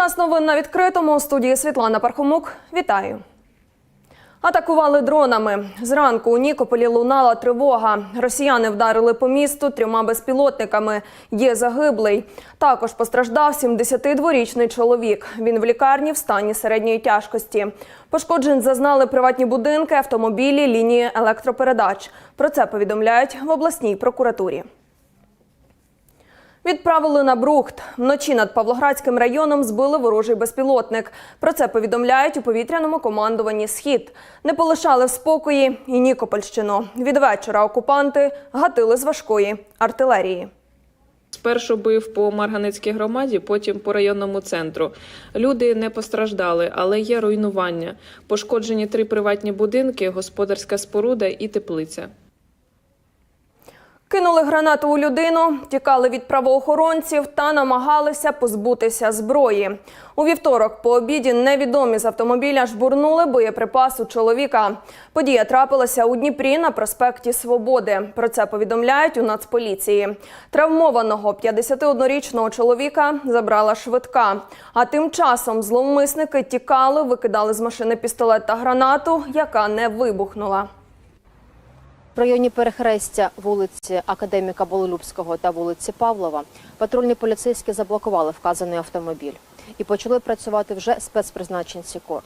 Час новин на відкритому у студії Світлана Пархомук. Вітаю. Атакували дронами. Зранку у Нікополі лунала тривога. Росіяни вдарили по місту трьома безпілотниками. Є загиблий. Також постраждав 72-річний чоловік. Він в лікарні в стані середньої тяжкості. Пошкоджень зазнали приватні будинки, автомобілі, лінії електропередач. Про це повідомляють в обласній прокуратурі. Відправили на Брухт. Вночі над Павлоградським районом збили ворожий безпілотник. Про це повідомляють у повітряному командуванні Схід. Не полишали в спокої і Нікопольщину. Від вечора окупанти гатили з важкої артилерії. Спершу бив по Марганецькій громаді, потім по районному центру. Люди не постраждали, але є руйнування. Пошкоджені три приватні будинки, господарська споруда і теплиця. Кинули гранату у людину, тікали від правоохоронців та намагалися позбутися зброї. У вівторок по обіді невідомі з автомобіля жбурнули боєприпас у чоловіка. Подія трапилася у Дніпрі на проспекті Свободи. Про це повідомляють у Нацполіції. Травмованого 51-річного чоловіка забрала швидка. А тим часом зловмисники тікали, викидали з машини пістолет та гранату, яка не вибухнула. В районі перехрестя вулиці Академіка Бололюбського та вулиці Павлова патрульні поліцейські заблокували вказаний автомобіль і почали працювати вже спецпризначенці корд.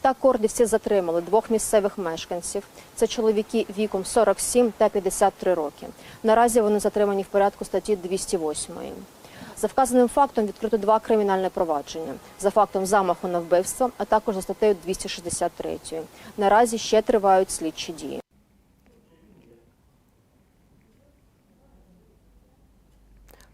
Так кордівці затримали двох місцевих мешканців. Це чоловіки віком 47 та 53 роки. Наразі вони затримані в порядку статті 208. За вказаним фактом відкрито два кримінальні провадження за фактом замаху на вбивство, а також за статтею 263. Наразі ще тривають слідчі дії.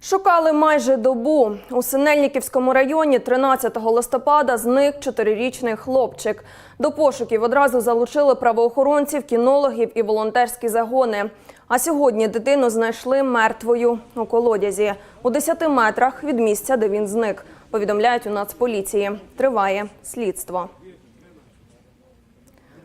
Шукали майже добу. У Синельниківському районі 13 листопада зник чотирирічний хлопчик. До пошуків одразу залучили правоохоронців, кінологів і волонтерські загони. А сьогодні дитину знайшли мертвою у колодязі у 10 метрах від місця, де він зник. Повідомляють у Нацполіції. Триває слідство.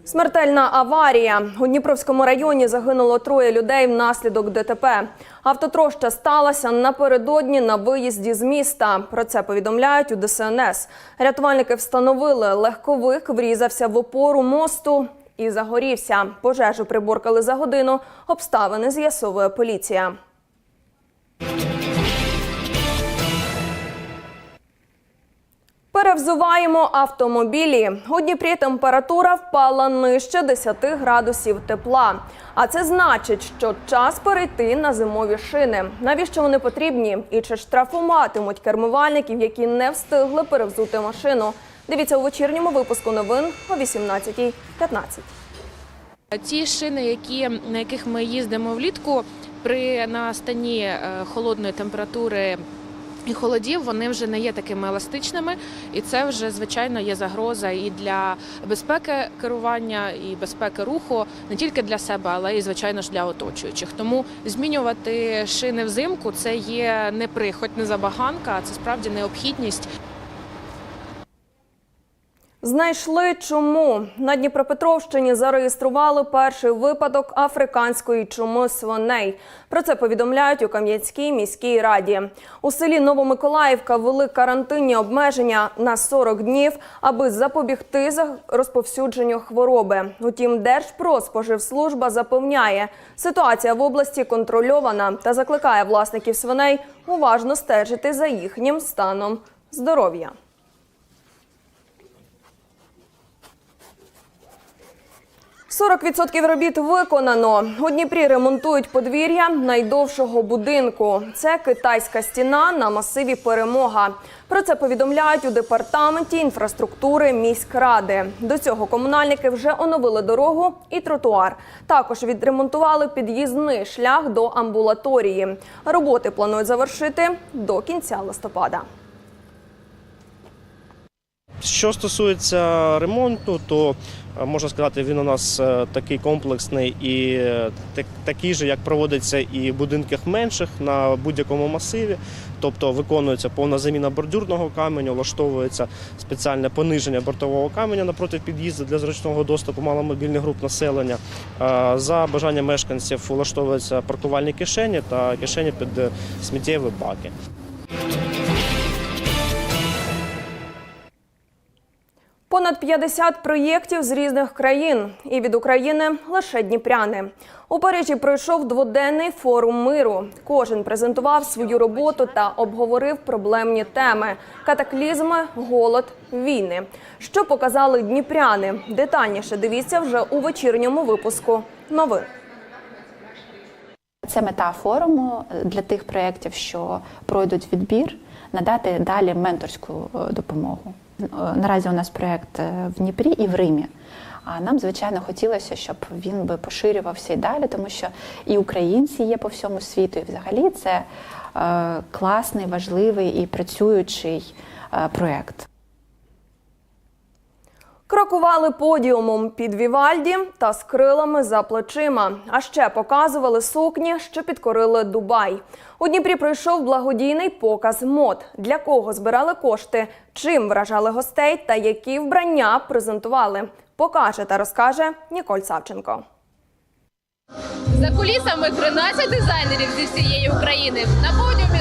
Смертельна аварія. У Дніпровському районі загинуло троє людей внаслідок ДТП. Автотроща сталася напередодні на виїзді з міста. Про це повідомляють у ДСНС. Рятувальники встановили, легковик врізався в опору мосту і загорівся. Пожежу приборкали за годину. Обставини з'ясовує поліція. Перевзуваємо автомобілі. У Дніпрі температура впала нижче 10 градусів тепла. А це значить, що час перейти на зимові шини. Навіщо вони потрібні? І чи штрафуватимуть кермувальників, які не встигли перевзути машину? Дивіться у вечірньому випуску новин о 18.15. Ті шини, які, на яких ми їздимо влітку, при настанні е, холодної температури. І холодів вони вже не є такими еластичними, і це вже звичайно є загроза і для безпеки керування, і безпеки руху не тільки для себе, але і звичайно ж для оточуючих. Тому змінювати шини взимку це є не прихоть, не забаганка, а це справді необхідність. Знайшли чому на Дніпропетровщині зареєстрували перший випадок африканської чуми свиней. Про це повідомляють у Кам'янській міській раді. У селі Новомиколаївка ввели карантинні обмеження на 40 днів, аби запобігти за розповсюдженню хвороби. Утім, Держпродспоживслужба запевняє, ситуація в області контрольована та закликає власників свиней уважно стежити за їхнім станом здоров'я. Сорок відсотків робіт виконано. У Дніпрі ремонтують подвір'я найдовшого будинку. Це китайська стіна на масиві Перемога. Про це повідомляють у департаменті інфраструктури міськради. До цього комунальники вже оновили дорогу і тротуар. Також відремонтували під'їзний шлях до амбулаторії. Роботи планують завершити до кінця листопада. Що стосується ремонту, то е, можна сказати, він у нас е, такий комплексний і е, такий же, як проводиться і в будинках менших на будь-якому масиві. Тобто виконується повна заміна бордюрного каменю, влаштовується спеціальне пониження бортового каменя напроти під'їзду для зручного доступу маломобільних груп населення. За бажанням мешканців влаштовуються паркувальні кишені та кишені під сміттєві баки. Понад 50 проєктів з різних країн, і від України лише дніпряни. У Парижі пройшов дводенний форум миру. Кожен презентував свою роботу та обговорив проблемні теми: катаклізми, голод, війни. Що показали дніпряни? Детальніше дивіться вже у вечірньому випуску новин. Це мета форуму для тих проєктів, що пройдуть відбір, надати далі менторську е, допомогу. Наразі у нас проєкт е, в Дніпрі і в Римі. А нам, звичайно, хотілося, щоб він би поширювався і далі, тому що і українці є по всьому світу, і взагалі це е, класний, важливий і працюючий е, проєкт. Крокували подіумом під Вівальді та з крилами за плечима. А ще показували сукні, що підкорили Дубай. У Дніпрі пройшов благодійний показ мод. Для кого збирали кошти, чим вражали гостей та які вбрання презентували. Покаже та розкаже Ніколь Савченко. За кулісами 13 дизайнерів зі всієї України. На подіумі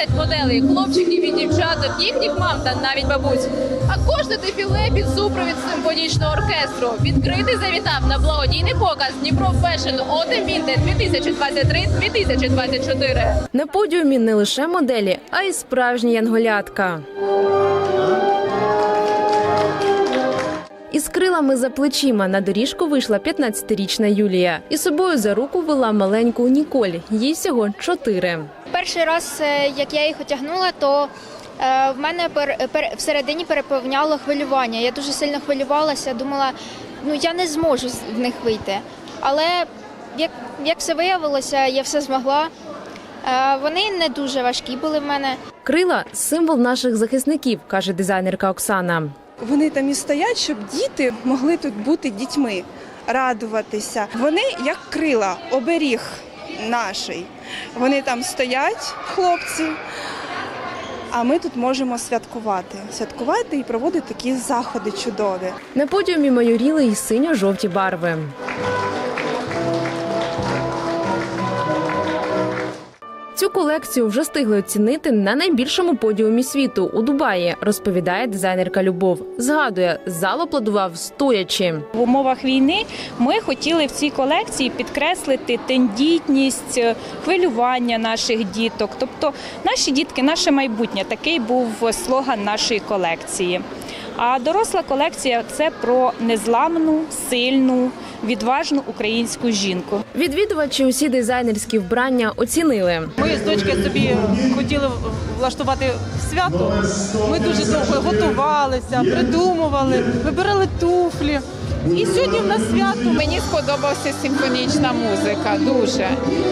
110 моделей, хлопчиків і дівчаток, їхніх мам та навіть бабусь. А кожне дефіле під супровід симфонічного оркестру. Відкритий завітав на благодійний показ Дніпро Фешн Отем Вінте 2023-2024. На подіумі не лише моделі, а й справжні янголятка. Із за плечима на доріжку вийшла 15-річна Юлія. І собою за руку вела маленьку Ніколь. Їй всього чотири. Перший раз, е, як я їх одягнула, то е, в мене всередині переповняло хвилювання. Я дуже сильно хвилювалася, думала, ну я не зможу в них вийти. Але як, як все виявилося, я все змогла. Е, вони не дуже важкі були в мене. Крила символ наших захисників, каже дизайнерка Оксана. Вони там і стоять, щоб діти могли тут бути дітьми, радуватися. Вони як крила, оберіг наший. Вони там стоять, хлопці. А ми тут можемо святкувати. Святкувати і проводити такі заходи чудові. На подіумі майоріли і синьо-жовті барви. Цю колекцію вже встигли оцінити на найбільшому подіумі світу у Дубаї, розповідає дизайнерка Любов. Згадує, зал аплодував стоячи. В умовах війни ми хотіли в цій колекції підкреслити тендітність, е, хвилювання наших діток. Тобто наші дітки, наше майбутнє. Такий був слоган нашої колекції. А доросла колекція це про незламну, сильну, відважну українську жінку. Відвідувачі усі дизайнерські вбрання оцінили. Ми з дочкою собі хотіли влаштувати свято. Ми дуже довго готувалися, придумували, вибирали туфлі. І сьогодні в нас свято. Мені сподобалася симфонічна музика. Дуже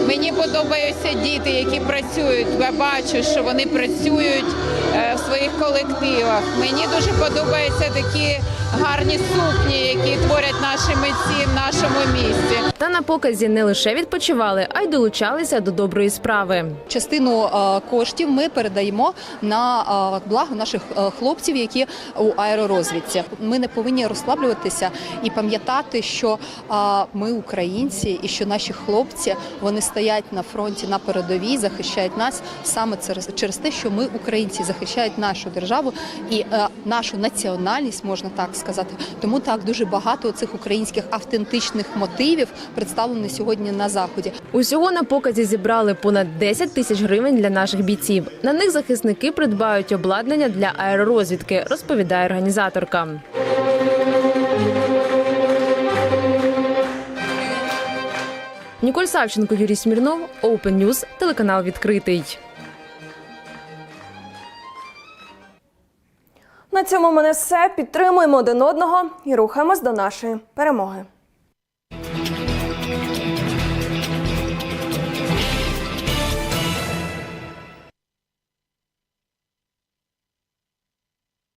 мені подобаються діти, які працюють. Я бачу, що вони працюють в своїх колективах. Мені дуже подобаються такі гарні сукні, які творять наші митці в нашому місті. Та на показі не лише відпочивали, а й долучалися до доброї справи. Частину е, коштів ми передаємо на е, благо наших е, хлопців, які у аеророзвідці. Ми не повинні розслаблюватися і пам'ятати, що е, ми українці, і що наші хлопці вони стоять на фронті на передовій, захищають нас саме через, через те, що ми українці захищають нашу державу і е, нашу національність, можна так сказати. Тому так дуже багато цих українських автентичних мотивів представлено сьогодні на заході. Усього на показі зібрали понад 10 тисяч гривень для наших бійців. На них захисники придбають обладнання для аеророзвідки, розповідає організаторка. Ніколь Савченко, Юрій Смірнов, Open News, телеканал відкритий. На цьому мене все. Підтримуємо один одного і рухаємось до нашої перемоги.